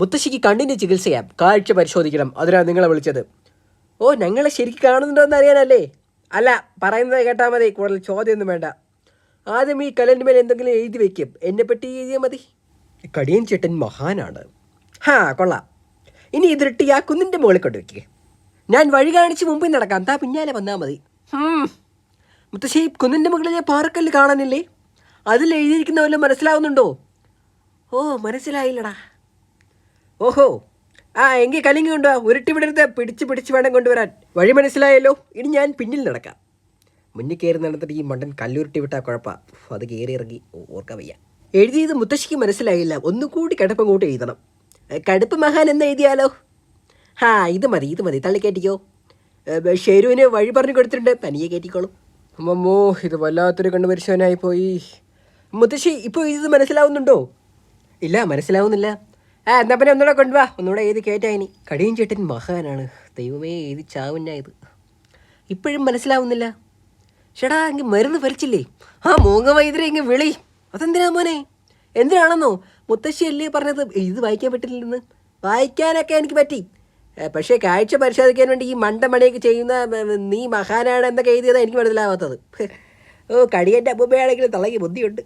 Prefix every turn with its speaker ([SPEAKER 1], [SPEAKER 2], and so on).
[SPEAKER 1] മുത്തശ്ശിക്ക് കണ്ണിന്റെ ചികിത്സ ചെയ്യാം കാഴ്ച പരിശോധിക്കണം. അതിനാണ് നിങ്ങളെ വിളിച്ചത്. ഓ ഞങ്ങളെ ശരിക്കും കാണുന്നുണ്ടോ എന്ന് അറിയാനല്ലേ? അല്ല പറയുന്നത് കേട്ടാൽ മതി. കൂടുതൽ ചോദ്യമൊന്നും വേണ്ട. ആദ്യം ഈ കലന്റെ മേലെ എന്തെങ്കിലും എഴുതി വയ്ക്കും എന്നെ പറ്റി എഴുതിയാൽ മതി. കടിയൻ ചേട്ടൻ മഹാനാണ്. ഹാ കൊള്ളാം. ഇനി ഇതിരിട്ട് ആ കുന്നിന്റെ മുകളിൽ കൊണ്ട് വയ്ക്കുക ഞാൻ വഴി കാണിച്ച് മുമ്പിൽ നടക്കാം. താ പിന്നാലെ വന്നാൽ മതി. മുത്തശ്ശി കുന്നിന്റെ മുകളിലെ പാറക്കല്ല് കാണാനില്ലേ? അതിൽ എഴുതിയിരിക്കുന്ന വല്ലതും മനസ്സിലാവുന്നുണ്ടോ? ഓ മനസ്സിലായില്ലടാ. ഓഹോ. ആ എങ്കിൽ കലിങ്ങി കൊണ്ടുവാ. ഉരുട്ടി വിടരുത് പിടിച്ച് പിടിച്ച് വേണം കൊണ്ടുവരാൻ. വഴി മനസ്സിലായല്ലോ. ഇനി ഞാൻ പിന്നിൽ നടക്കാം. മുന്നിൽ കയറി നടന്നിട്ട് ഈ മണ്ടൻ കല്ലുരുട്ടി വിട്ടാൽ കുഴപ്പ. അത് കയറി ഇറങ്ങി. ഓർക്കാൻ വയ്യ. എഴുതിയത് മുത്തശ്ശിക്ക് മനസ്സിലായില്ല. ഒന്നുകൂടി കടുപ്പം കൂട്ടി എഴുതണം കടുപ്പ് മഹാൻ എന്ന് എഴുതിയാലോ? ഹാ ഇത് മതി ഇത് മതി. തള്ളി കയറ്റിക്കോ ഷെരുവിന് വഴി പറഞ്ഞു കൊടുത്തിട്ടുണ്ട്. തനിയെ കയറ്റിക്കോളും അമ്മമ്മോ ഇത് വല്ലാത്തൊരു കണ്ടുപരിശോധനയായി പോയി മുത്തശ്ശി ഇപ്പോൾ ഇത് മനസ്സിലാവുന്നുണ്ടോ? ഇല്ല മനസ്സിലാവുന്നില്ല. ആ എന്നാ പിന്നെ ഒന്നുകൂടെ കൊണ്ടുവാ. ഒന്നുകൂടെ എഴുതി കേട്ടായിനി കടിയും ചേട്ടൻ മഹാനാണ്. ദൈവമേ എഴുതി ചാവുന്നായത് ഇപ്പോഴും മനസ്സിലാവുന്നില്ല. ചേടാ എങ്കിൽ മരുന്ന് ഭരിച്ചില്ലേ? ആ മൂങ്ങ വൈദ്യരെ ഇങ്ങ് വിളി. അതെന്തിനാ മോനെ? എന്തിനാണെന്നോ? മുത്തശ്ശി അല്ലേ പറഞ്ഞത്? ഇത് വായിക്കാൻ പറ്റില്ലെന്ന്. വായിക്കാനൊക്കെ എനിക്ക് പറ്റി. പക്ഷേ കാഴ്ച പരിശോധിക്കാൻ വേണ്ടി ഈ മണ്ടമണിയൊക്കെ ചെയ്യുന്ന നീ മഹാനാണ് എന്നൊക്കെ എഴുതിയതാണ് എനിക്ക് മനസ്സിലാവാത്തത്. ഓ കടിയന്റെ അപ്പൂപ്പയാണെങ്കിലും തള്ളക്ക് ബുദ്ധിയുണ്ട്.